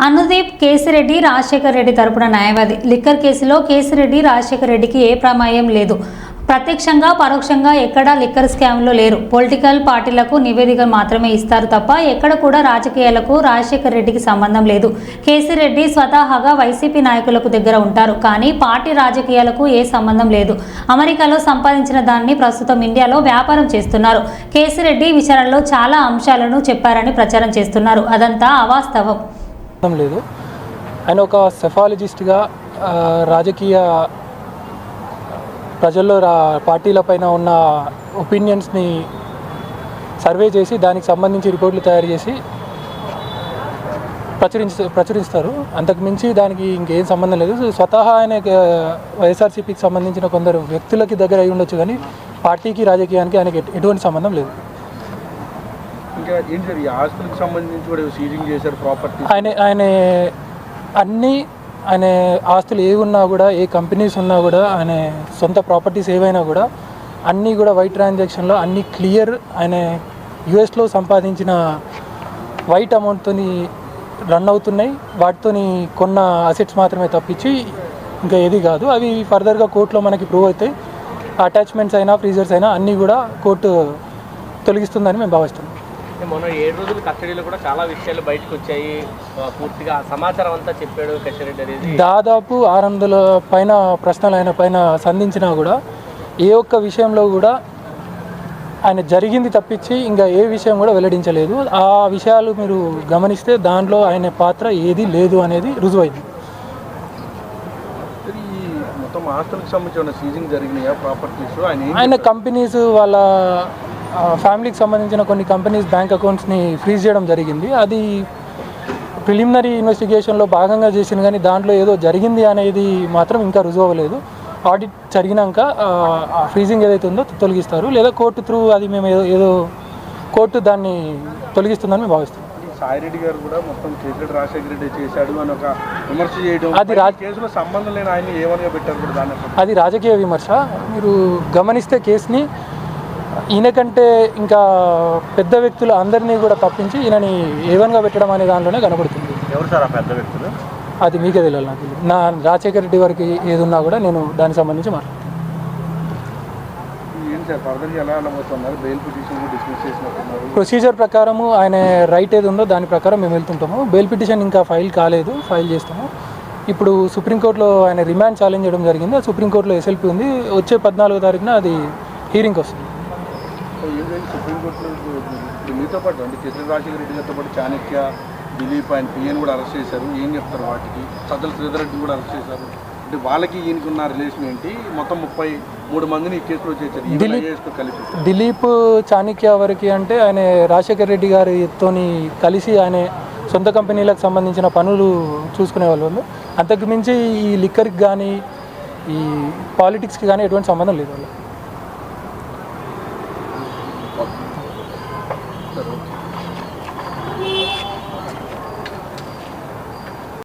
అనుదీప్ కేసిరెడ్డి రాజశేఖర్ రెడ్డి తరపున న్యాయవాది. లిక్కర్ కేసులో కేసిరెడ్డి రాజశేఖర్ రెడ్డికి ఏ ప్రమాయం లేదు. ప్రత్యక్షంగా పరోక్షంగా ఎక్కడా లిక్కర్ స్కామ్లో లేరు. పొలిటికల్ పార్టీలకు నివేదికలు మాత్రమే ఇస్తారు తప్ప ఎక్కడ కూడా రాజకీయాలకు రాజశేఖర్ రెడ్డికి సంబంధం లేదు. కేసిరెడ్డి స్వతహాగా వైసీపీ నాయకులకు దగ్గర ఉంటారు కానీ పార్టీ రాజకీయాలకు ఏ సంబంధం లేదు. అమెరికాలో సంపాదించిన దాన్ని ప్రస్తుతం ఇండియాలో వ్యాపారం చేస్తున్నారు. కేసిరెడ్డి విచారణలో చాలా అంశాలను చెప్పారని ప్రచారం చేస్తున్నారు. అదంతా అవాస్తవం. లేదు. ఆయన ఒక సెఫాలజిస్ట్గా రాజకీయ ప్రజల్లో రా పార్టీలపైన ఉన్న ఒపీనియన్స్ని సర్వే చేసి దానికి సంబంధించి రిపోర్ట్లు తయారు చేసి ప్రచురించ ప్రచురిస్తారు. అంతకుమించి దానికి ఇంకేం సంబంధం లేదు. స్వతహా ఆయన వైఎస్ఆర్సీపీకి సంబంధించిన కొందరు వ్యక్తులకి దగ్గర అయి ఉండొచ్చు కానీ పార్టీకి రాజకీయానికి ఆయనకి ఎటువంటి సంబంధం లేదు. ఇంకా ఏంటి సార్ ఈ ఆస్తులకు సంబంధించి కూడా సీజింగ్ చేశారు ప్రాపర్టీ ఆయన ఆయన అన్ని ఆయన ఆస్తులు ఏవి ఉన్నా కూడా ఏ కంపెనీస్ ఉన్నా కూడా ఆయన సొంత ప్రాపర్టీస్ ఏవైనా కూడా అన్నీ కూడా వైట్ ట్రాన్సాక్షన్లో అన్నీ క్లియర్ ఆయన యుఎస్లో సంపాదించిన వైట్ అమౌంట్తో రన్ అవుతున్నాయి. వాటితోని కొన్న అసెట్స్ మాత్రమే తప్పించి ఇంకా ఏది కాదు. అవి ఫర్దర్గా కోర్టులో మనకి ప్రూవ్ అవుతాయి. అటాచ్మెంట్స్ అయినా ఫ్రీజర్స్ అయినా అన్నీ కూడా కోర్టు తొలగిస్తుందని మేము భావిస్తున్నాం. మొన్న ఏడు రోజులు కస్టడీలో కూడా చాలా విషయాలు బయటకు వచ్చాయి. పూర్తిగా ఆ సమాచారం అంతా చెప్పాడు కశ్యరెడ్డి అనేది. దాదాపు ఆరు వందల పైన ప్రశ్నలు ఆయన పైన సంధించినా కూడా ఏ ఒక్క విషయంలో కూడా ఆయన జరిగింది తప్పించి ఇంకా ఏ విషయం కూడా వెల్లడించలేదు. ఆ విషయాలు మీరు గమనిస్తే దాంట్లో ఆయన పాత్ర ఏది లేదు అనేది రుజువైంది. మొత్తం ఆస్తులకు సంబంధించిన సీజింగ్ జరిగినాయా ప్రాపర్టీస్ ఆయన కంపెనీస్ వాళ్ళ ఫ్యామిలీకి సంబంధించిన కొన్ని కంపెనీస్ బ్యాంక్ అకౌంట్స్ని ఫ్రీజ్ చేయడం జరిగింది. అది ప్రిలిమినరీ ఇన్వెస్టిగేషన్లో భాగంగా చేసింది కానీ దాంట్లో ఏదో జరిగింది అనేది మాత్రం ఇంకా రుజువు అవ్వలేదు. ఆడిట్ జరిగినాక ఫ్రీజింగ్ ఏదైతే ఉందో తొలగిస్తారు. లేదా కోర్టు త్రూ అది మేము ఏదో ఏదో కోర్టు దాన్ని తొలగిస్తుందని మేము భావిస్తున్నాం. ఈ సాయిరెడ్డి గారు కూడా మొత్తం కేసీఆర్ రాజశేఖర రెడ్డి చేశాడు అని ఒక విమర్శ చేయడం. అది రా- ఈ కేసులో సంబంధం లేని ఆయన ఏమనిగా పెట్టారు కూడా. అది రాజకీయ విమర్శ. మీరు గమనిస్తే కేసుని ఈయన కంటే ఇంకా పెద్ద వ్యక్తులు అందరినీ కూడా తప్పించి ఈయనని ఏవన్గా పెట్టడం అనే దాంట్లోనే కనబడుతుంది. ఎవరు సార్ ఆ పెద్ద వ్యక్తులు? అది మీకే తెలియాలి నాకు. తెలియదు. నా రాజశేఖర రెడ్డి వారికి ఏది ఉన్నా కూడా నేను దానికి సంబంధించి మాట్లాడతాను. ఏంటి సార్ ఫర్దర్ ఎలా వెళ్ళబోతున్నారు బెయిల్ పిటిషన్ డిస్మిస్ చేసినట్టున్నారు. ప్రొసీజర్ ప్రకారము ఆయన రైట్ ఏది ఉందో దాని ప్రకారం మేము వెళ్తుంటాము. బెయిల్ పిటిషన్ ఇంకా ఫైల్ కాలేదు ఫైల్ చేస్తాము. ఇప్పుడు సుప్రీంకోర్టులో ఆయన రిమాండ్ ఛాలెంజ్ చేయడం జరిగింది. ఆ సుప్రీంకోర్టులో ఎస్ఎల్పి ఉంది. వచ్చే పద్నాలుగో తారీఖున అది హీరింగ్కి వస్తుంది. ఏంటంటే సుప్రీంకోర్టులో మీతో పాటు అంటే కేసీఆర్ రాజశేఖర రెడ్డి గారితో పాటు చాణక్య దిలీప్ ఆయన పిఎన్ కూడా అరెస్ట్ చేశారు. ఏం చెప్తారు వాటికి? సజ్జల శ్రీధర్ రెడ్డిని కూడా అరెస్ట్ చేశారు. అంటే వాళ్ళకి ఈయనకి ఉన్న రిలేషన్ ఏంటి? మొత్తం ముప్పై మూడు మందిని ఈ కేసులో చేశారు కలిపి. దిలీప్ చాణక్య వరకు అంటే ఆయన రాజశేఖర రెడ్డి గారితోని కలిసి ఆయన సొంత కంపెనీలకు సంబంధించిన పనులు చూసుకునే వాళ్ళు అంతకు మించి ఈ లిక్కర్కి కానీ ఈ పాలిటిక్స్కి కానీ ఎటువంటి సంబంధం లేదు వాళ్ళు